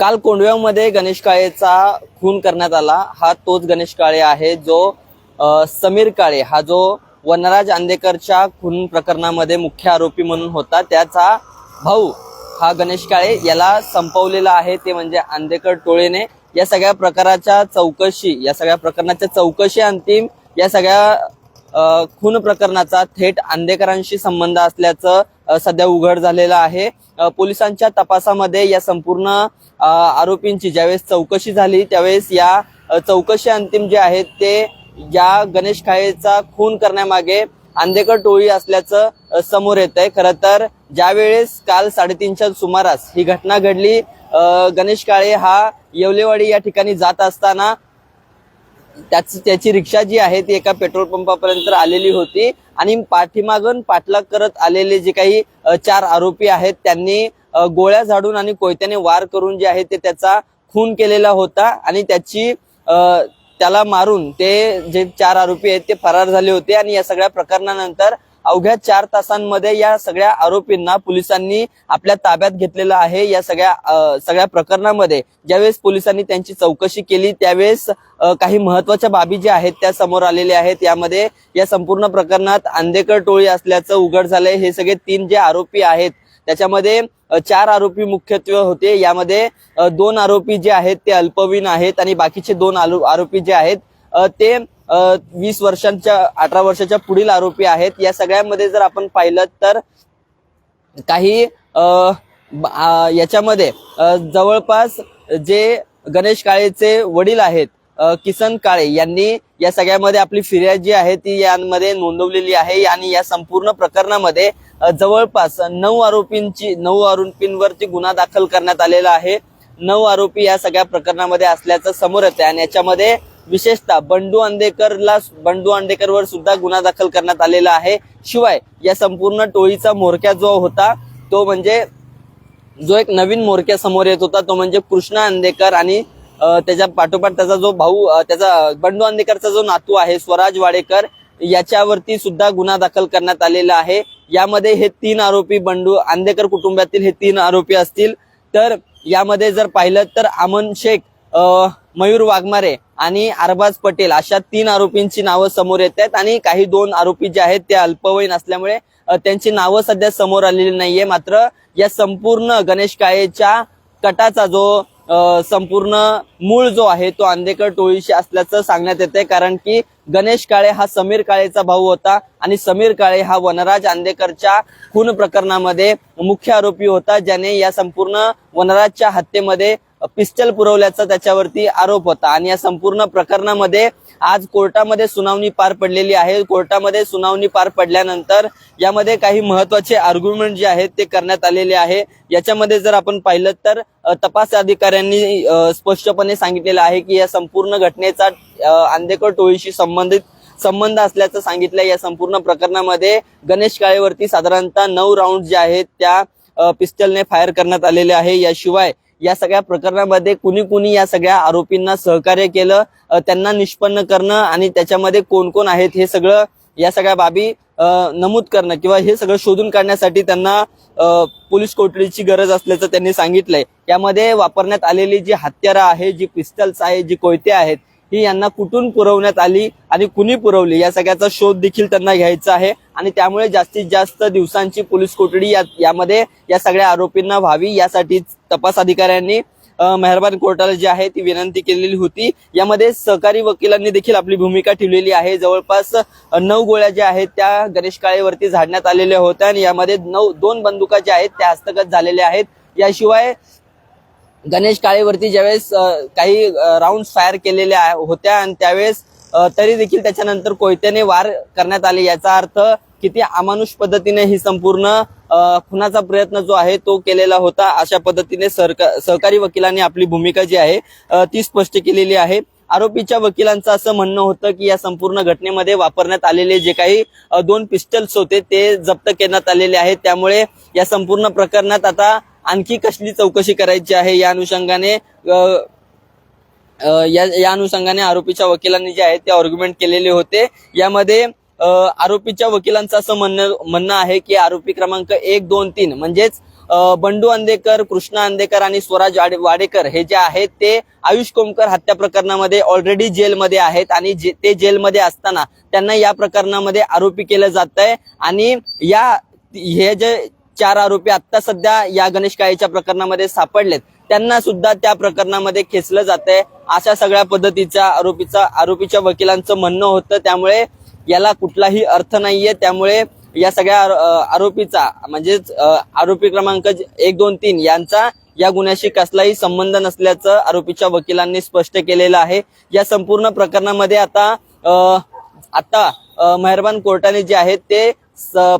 काल कोंडव्यामध्ये गणेश काळेचा खून करण्यात आला. हा तोच गणेश काळे आहे जो समीर काळे हा जो वनराज आंदेकरच्या खून प्रकरणामध्ये मुख्य आरोपी म्हणून होता. त्याचा भाऊ हा गणेश काळे याला संपवलेला आहे. ते म्हणजे आंदेकर टोळेने. या सगळ्या प्रकाराच्या चौकशी या सगळ्या प्रकरणाच्या चौकशी अंतिम या सगळ्या खून प्रकरणाचा थेट आंदेकरांशी संबंध असल्याचं सध्या उघड झालेला आहे. पोलिसांच्या तपासामध्ये या संपूर्ण आरोपींची ज्यावेळेस चौकशी झाली त्यावेळेस या चौकशी अंतिम जे आहेत ते या गणेश काळेचा खून करण्यामागे आंदेकर टोळी असल्याचं समोर येत आहे खरं तर ज्यावेळेस काल साडेतीनच्या सुमारास ही घटना घडली गणेश काळे हा येवलेवाडी या ठिकाणी जात असताना त्याच त्याची रिक्षा जी आहे ती एका पेट्रोल पंपापर्यंत आलेली होती. आणि पाठीमागून पाठलाग करत आलेले जे काही चार आरोपी आहेत त्यांनी गोळ्या झाडून आणि कोयत्याने वार करून जे आहे ते त्याचा खून केलेला होता. आणि त्याची त्याला मारून ते जे चार आरोपी आहेत ते फरार झाले होते. आणि या सगळ्या प्रकरणानंतर अवघ्या चार तासांमध्ये या सगळ्या आरोपींना पोलिसांनी आपल्या ताब्यात घेतलेलं आहे. या सगळ्या सगळ्या प्रकरणामध्ये ज्यावेळेस पोलिसांनी त्यांची चौकशी केली त्यावेळेस काही महत्त्वाच्या बाबी ज्या आहेत त्या समोर आलेल्या आहेत. यामध्ये या संपूर्ण प्रकरणात आंदेकर टोळी असल्याचं उघड झालंय. हे सगळे तीन जे आरोपी आहेत त्याच्यामध्ये चार आरोपी मुख्यत्वे होते. यामध्ये दोन आरोपी जे आहेत ते अल्पवीन आहेत आणि बाकीचे दोन आरोपी जे आहेत ते वीस वर्षांच्या अठरा वर्षाच्या पुढील आरोपी आहेत. या सगळ्यांमध्ये जर आपण पाहिलं तर काही याच्यामध्ये जवळपास जे गणेश काळेचे वडील आहेत किसन काळे यांनी या सगळ्यामध्ये आपली फिर्याद जी आहे ती यांमध्ये नोंदवलेली आहे आणि या संपूर्ण प्रकरणामध्ये जवळपास नऊ आरोपींची नऊ आरोपींवरती गुन्हा दाखल करण्यात आलेला आहे. नऊ आरोपी या सगळ्या प्रकरणामध्ये असल्याचं समोर येते आणि याच्यामध्ये विशेषतः बंडू आंदेकरला बंडू आंदेकरवर सुद्धा गुन्हा दाखल करण्यात आलेला आहे. शिवाय या संपूर्ण टोळीचा म्होरक्या जो होता तो म्हणजे जो एक नवीन मोरक्या समोर येत होता तो म्हणजे कृष्णा अंदेकर आणि त्याच्या पाठोपाठ त्याचा जो भाऊ त्याचा बंडू अंदेकरचा जो नातू आहे स्वराज वाडेकर याच्यावरती सुद्धा गुन्हा दाखल करण्यात आलेला आहे. यामध्ये हे तीन आरोपी बंडू आंदेकर कुटुंबातील हे तीन आरोपी असतील. तर यामध्ये जर पाहिलं तर अमन शेख मयूर वाघमारे आणि अरबाज पटेल अशा तीन आरोपींची नावं समोर येत आहेत आणि काही दोन आरोपी जे आहेत ते अल्पवयीन असल्यामुळे त्यांची नावं सध्या समोर आलेली नाहीये. मात्र या संपूर्ण गणेश काळेच्या कटाचा जो संपूर्ण मूळ जो आहे तो आंदेकर टोळीशी असल्याचं सांगण्यात येते कारण की गणेश काळे हा समीर काळेचा भाऊ होता आणि समीर काळे हा वनराज आंदेकरच्या खून प्रकरणामध्ये मुख्य आरोपी होता ज्याने या संपूर्ण वनराजच्या हत्येमध्ये पिस्टल पुरवल्याचा त्याच्यावरती आरोप होता. आणि या संपूर्ण प्रकरणामध्ये आज कोर्टामध्ये सुनावणी पार पडलेली आहे. कोर्टामध्ये सुनावणी पार पडल्यानंतर यामध्ये काही महत्त्वाचे आर्ग्युमेंट जे आहेत ते करण्यात आलेले आहे. याच्यामध्ये जर आपण पाहिलं तर तपास अधिकाऱ्यांनी स्पष्टपणे सांगितलेलं आहे की या संपूर्ण घटनेचा आंदेकर टोळीशी संबंधित संबंध असल्याचं सांगितलं. या संपूर्ण प्रकरणामध्ये गणेश काळेवरती साधारणतः नऊ राऊंड जे आहेत त्या पिस्टलने फायर करण्यात आलेले आहे. याशिवाय या सगळ्या प्रकरणामध्ये कुणी कुणी या सगळ्या आरोपींना सहकार्य केलं त्यांना निष्पन्न करणं आणि त्याच्यामध्ये कोण कोण आहेत हे सगळं या सगळ्या बाबी नमूद करणं किंवा हे सगळं शोधून काढण्यासाठी त्यांना पोलीस कोठडीची गरज असल्याचं त्यांनी सांगितलंय. यामध्ये वापरण्यात आलेली जी हत्यारं आहे जी पिस्टल्स आहे जी कोयते आहेत ही यांना कुठून पुरवण्यात आली आणि कुणी पुरवली? या सगळ्याचा शोध देखील त्यांना घ्यायचा आहे. आणि त्यामुळे जास्तीत जास्त दिवसांची पोलीस कोठडी या यामध्ये या सगळ्या आरोपींना व्हावी यासाठी तपास अधिकाऱ्यांनी मेहरबान कोर्टाला जी आहे ती विनंती केलेली होती. यामध्ये सहकारी वकिलांनी देखील आपली भूमिका ठेवलेली आहे. जवळपास नऊ गोळ्या ज्या आहेत त्या गणेश काळेवरती झाडण्यात आलेल्या होत्या आणि यामध्ये नऊ दोन बंदुका ज्या आहेत त्या हस्तगत झालेल्या आहेत. याशिवाय गणेश काळेवरती ज्यावेळेस काही राऊंड फायर केलेल्या होत्या आणि त्यावेळेस तरी देखील त्याच्यानंतर कोयत्याने वार करण्यात आले. याचा अर्थ किती अमानुष पद्धतीने ही संपूर्ण खुनाचा प्रयत्न जो आहे तो केलेला होता अशा पद्धतीने सहकारी वकिलांनी आपली भूमिका जी आहे ती स्पष्ट केलेली आहे. आरोपीच्या वकिलांचं असं म्हणणं होतं की या संपूर्ण घटनेमध्ये वापरण्यात आलेले जे काही दोन पिस्टल्स होते ते जप्त करण्यात आलेले आहेत. त्यामुळे या संपूर्ण प्रकरणात आता आणखी कसली चौकशी करायची आहे या अनुषंगाने या या अनुषंगाने आरोपीच्या वकिलांनी जे आहे ते आर्ग्युमेंट केलेले होते. यामध्ये आरोपीच्या वकिलांचं असं म्हणणं म्हणणं आहे की आरोपी क्रमांक एक दोन तीन म्हणजेच बंडू अंदेकर कृष्णा अंदेकर आणि स्वराज वाडे- वाडेकर हे जे आहेत ते आयुष कोमकर हत्या प्रकरणामध्ये ऑलरेडी जेलमध्ये आहेत आणि जे- ते जेलमध्ये असताना त्यांना या प्रकरणामध्ये आरोपी केलं जात आहे आणि या हे जे चार आरोपी आता सध्या या गणेश काळेच्या प्रकरणामध्ये सापडलेत. त्यांना सुद्धा त्या प्रकरणामध्ये खेचलं जात आहे अशा सगळ्या पद्धतीचा आरोपीचा आरोपीच्या वकिलांचं म्हणणं होतं. त्यामुळे याला कुठलाही अर्थ नाहीये. त्यामुळे या सगळ्या आरोपीचा म्हणजेच आरोपी क्रमांक एक दोन तीन यांचा या गुन्ह्याशी कसलाही संबंध नसल्याचं आरोपीच्या वकिलांनी स्पष्ट केलेलं आहे. या संपूर्ण प्रकरणामध्ये आता आता मेहरबान कोर्टाने जे आहे ते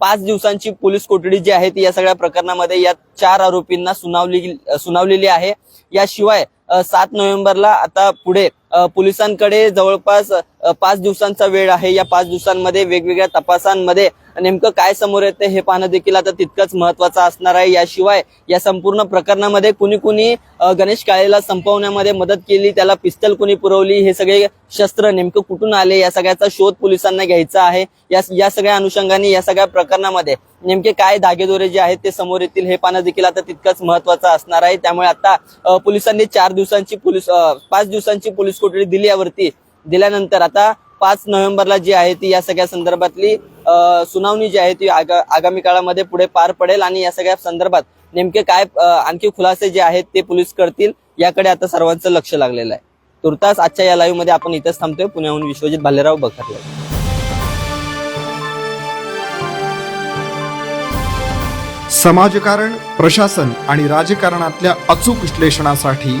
पाच दिवसांची पोलीस कोठडी जी आहे ती या सगळ्या प्रकरणामध्ये या चार आरोपींना सुनावली सुनावलेली आहे. याशिवाय सात नोव्हेंबरला आता पुढे पोलिसांकडे जवळपास पाच दिवसांचा वेळ आहे. या पाच दिवसांमध्ये वेगवेगळ्या तपासांमध्ये नेमकं काय समोर येते हे पाहणं देखील आता तितकंच महत्वाचं असणार आहे. याशिवाय या संपूर्ण प्रकरणामध्ये कुणी कुणी गणेश काळेला संपवण्यामध्ये मदत केली त्याला पिस्तल कुणी पुरवली हे सगळे शस्त्र नेमकं कुठून आले या सगळ्याचा शोध पोलिसांना घ्यायचा आहे. या या सगळ्या अनुषंगाने या सगळ्या प्रकरणामध्ये नेमके काय धागेदोरे जे आहेत ते समोर येतील हे पाहणं देखील आता तितकंच महत्वाचं असणार आहे. त्यामुळे आता पोलिसांनी चार दिवसांची पोलीस पाच दिवसांची पोलीस कोठडी दिली यावरती. दिल्यानंतर आता पाच नोव्हेंबरला जी आहे ती या सगळ्या संदर्भातली सुनावणी जी आहे ती आगा- आगामी काळामध्ये पुढे पार पडेल आणि या सगळ्या संदर्भात नेमके काय आणखी खुलासे जे आहेत ते पोलीस करतील याकडे आता सर्वांचं लक्ष लागलेलं आहे. तुर्तास आजच्या या लाईव्हमध्ये आपण इथंच थांबतोय. पुण्याहून विश्वजित भालेराव बखरले. समाजकारण प्रशासन आणि राजकारणातल्या अचूक विश्लेषणासाठी